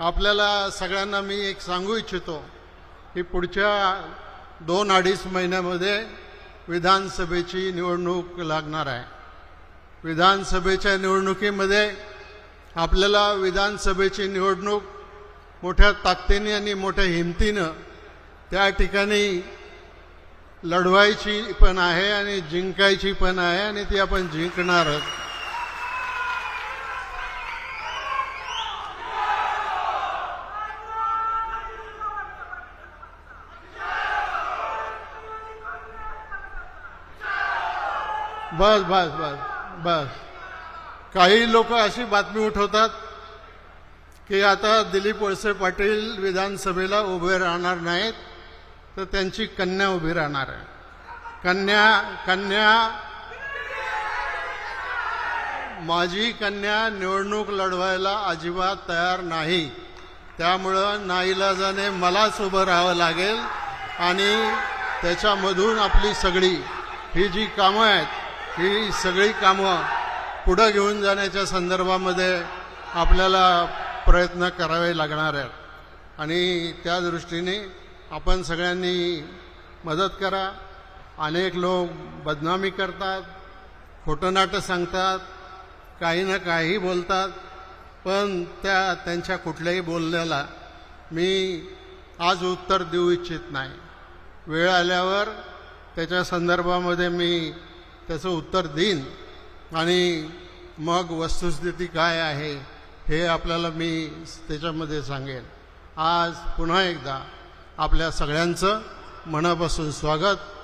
आपल्याला सगळ्यांना मी एक सांगू इच्छितो की पुढच्या दोन अडीच महिन्यामध्ये विधानसभेची निवडणूक लागणार आहे. विधानसभेच्या निवडणुकीमध्ये आपल्याला विधानसभेची निवडणूक मोठ्या ताकदीने आणि मोठ्या हिमतीनं त्या ठिकाणी लढवायची पण आहे आणि जिंकायची पण आहे आणि ती आपण जिंकणारच बस बस बस बस. काही लोक अशी बातमी उठवतात की आता दिलीप वळसे पाटील विधानसभेला उभे राहणार नाहीत तर त्यांची कन्या उभी राहणार आहे. कन्या कन्या माझी कन्या निवडणूक लढवायला अजिबात तयार नाही. त्यामुळं नाईलाजाने मलाच उभं राहावं लागेल आणि त्याच्यामधून आपली सगळी ही जी कामं आहेत ही सगळी कामं पुढं घेऊन जाण्याच्या संदर्भामध्ये आपल्याला प्रयत्न करावे लागणार आहेत. आणि त्या दृष्टीने आपण सगळ्यांनी मदत करा. अनेक लोक बदनामी करतात खोटं नाटं सांगतात काही ना काही बोलतात. पण त्या त्यांच्या कुठल्याही बोलण्याला मी आज उत्तर देऊ इच्छित नाही. वेळ आल्यावर त्याच्या संदर्भामध्ये मी त्याचं उत्तर देईन. आणि मग वस्तुस्थिती काय आहे हे आपल्याला मी त्याच्यामध्ये सांगेन. आज पुन्हा एकदा आपल्या सगळ्यांचं मनापासून स्वागत.